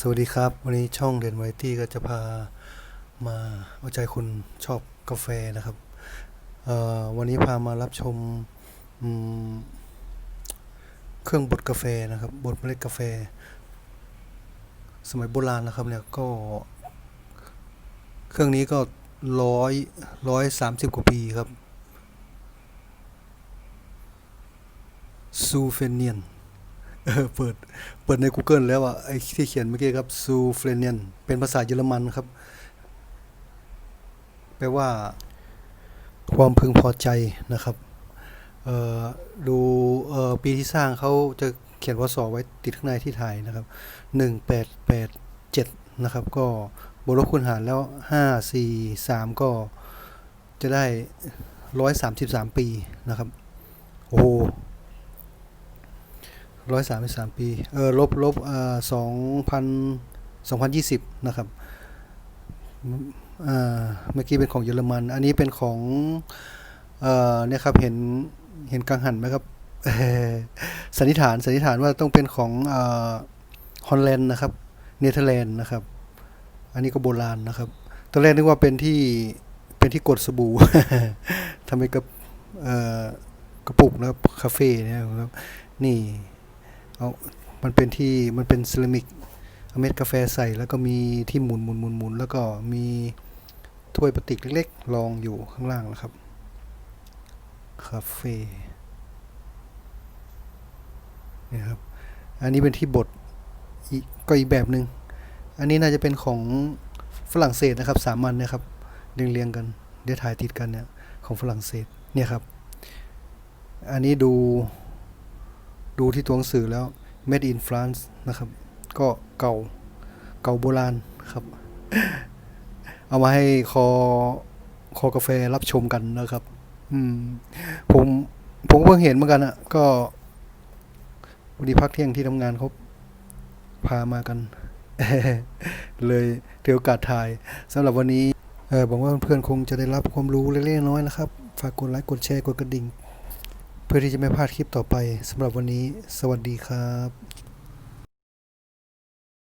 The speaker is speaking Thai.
สวัสดีครับ วันนี้ช่องเด่นไวตี้ก็จะพามาเอาใจคนชอบกาแฟนะครับวันนี้พามารับชมมเครื่องบดกาแฟนะครับบดเมล็ดกาแฟ สมัยโบราณนะครับเนี่ยก็ เครื่องนี้ก็ร้อยร้อยสามสิบกว่าปีครับซูเฟเนียน เปิด เปิดใน Google แล้วอะไอ้ที่เขียนเมื่อกี้ครับซูเฟเนียนเป็นภาษาเยอรมันครับ แปลว่า ความพึงพอใจนะครับดูปีที่สร้างเขาจะเขียนวสอไว้ติดข้างในที่ถ่ายนะครับหนึ่งแปดแปดเจ็ดนะครับ ก็บวกลบคูณหารแล้วห้าสี่สามก็จะได้ร้อยสามสิบสามปีนะครับ โอ้ ร้อยสามสิบสามปีเออลบลบอ่าสองพันสองพันยี่สิบนะครับอ่าเมื่อกี้เป็นของเยอรมัน อันนี้เป็นของเอ่อเนี่ยครับเห็นเห็นกังหันไหมครับสันนิษฐานสันนิษฐานว่าต้องเป็นของอ่าฮอลแลนด์นะครับเนเธอร์แลนด์นะครับ อันนี้ก็โบราณนะครับตอนแรกนึกว่าเป็นที่เป็นที่กดสบู่ทำให้กับเอ่อกระปุกนะครับคาเฟ่เนี่ยครับนี่ เอามันเป็นที่มันเป็นเซรามิกเม็ดกาแฟใส่แล้วก็มีที่หมุนหมุนหมุนหมุนแล้วก็มีถ้วยพลาสติกเล็กๆรองอยู่ข้างล่างนะครับคาเฟ่นี่ครับอันนี้เป็นที่บดก็อีกแบบหนึง่งอันนี้น่าจะเป็นของฝรั่งเศสนะครับสามัญนะครับเรียงเรียงๆกันเดี๋ยวถ่ายติดกันเนี่ยของฝรั่งเศสเนี่ยครับ อันนี้ดู ดูที่ตัวหนังสือแล้ว made in France นะครับ ก็เก่าเก่าโบราณครับ เอามาให้คอคอกาแฟรับชมกันนะครับ อืม ผมผมเพิ่งเห็นเหมือนกันอะก็วันนี้พักเที่ยงที่ทำงานเขาพามากัน เลยถือโอกาสถ่ายสำหรับวันนี้เออบอกว่าเพื่อนๆคงจะได้รับความรู้เล็กๆน้อยๆนะครับ ฝากกดไลค์กดแชร์กดกระดิ่ง เพื่อที่จะไม่พลาดคลิปต่อไปสำหรับวันนี้ สวัสดีครับ